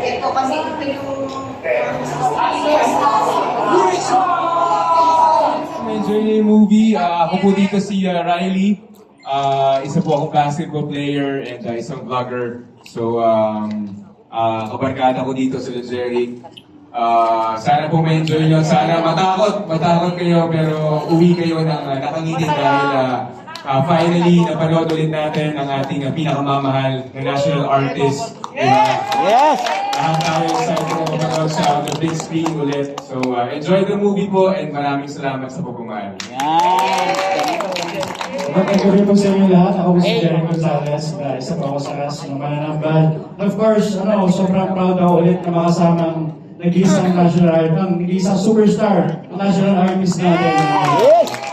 Ito kasi ito yung Enjoy niyo yung movie. Ah, ako po dito si ah, Riley. Ah, isa po akong basketball player and ah, isang vlogger. So, um, ah, kabarkada ko dito sa Jerry. Ah, sana po ma-enjoy nyo. Sana matakot, matakot kayo pero uwi kayo ng uh, nakangiti dahil ah, ah, finally napanood ulit natin ang ating ah, pinakamamahal na national artist. Diba? Yes! Lahat tayo excited na mapanood on the big screen ulit. So, uh, enjoy the movie po and maraming salamat sa pagmamahal. Yan! Magandang gabi po sa inyo lahat. Ako po si Jerry Gonzalez. Uh, isa po ako sa cast ng Mananambal. Of course, ano, sobrang proud ako ulit na makasamang nag-iisang national art, ang nag-iisang superstar, national artist natin. Yes!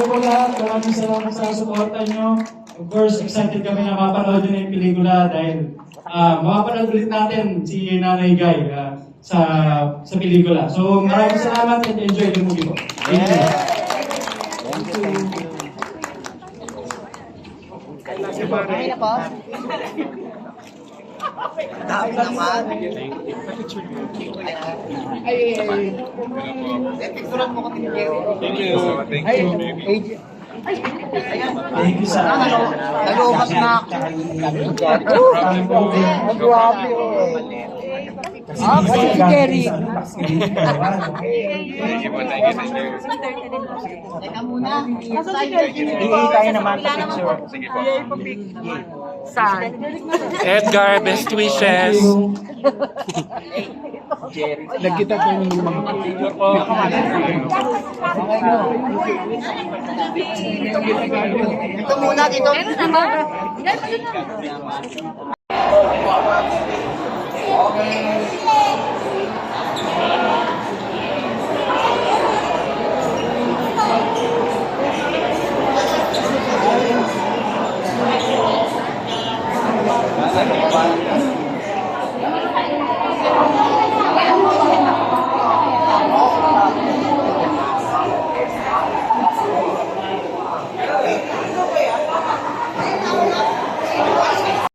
Thank you po lahat. Maraming salamat sa suporta nyo. Of course, excited kami na mapanood yun yung pelikula dahil uh, mapapanood ulit natin si Nanay Guy uh, sa sa pelikula. So maraming salamat and enjoy the movie po. Thank you. Thank you, thank you. Okay na po? Dami naman. Ay, ay, ay. Picturean mo ko din Thank you. Thank you. Thank you sa Nag-uubas na ako. Ang oh. Ah, kasi si Jerry. Thank you po, thank you, thank you. Teka muna. Hindi tayo naman sa picture. Sige po. Saan? Edgar, best wishes. Nagkita ko yung mga picture ko. Ito muna, dito.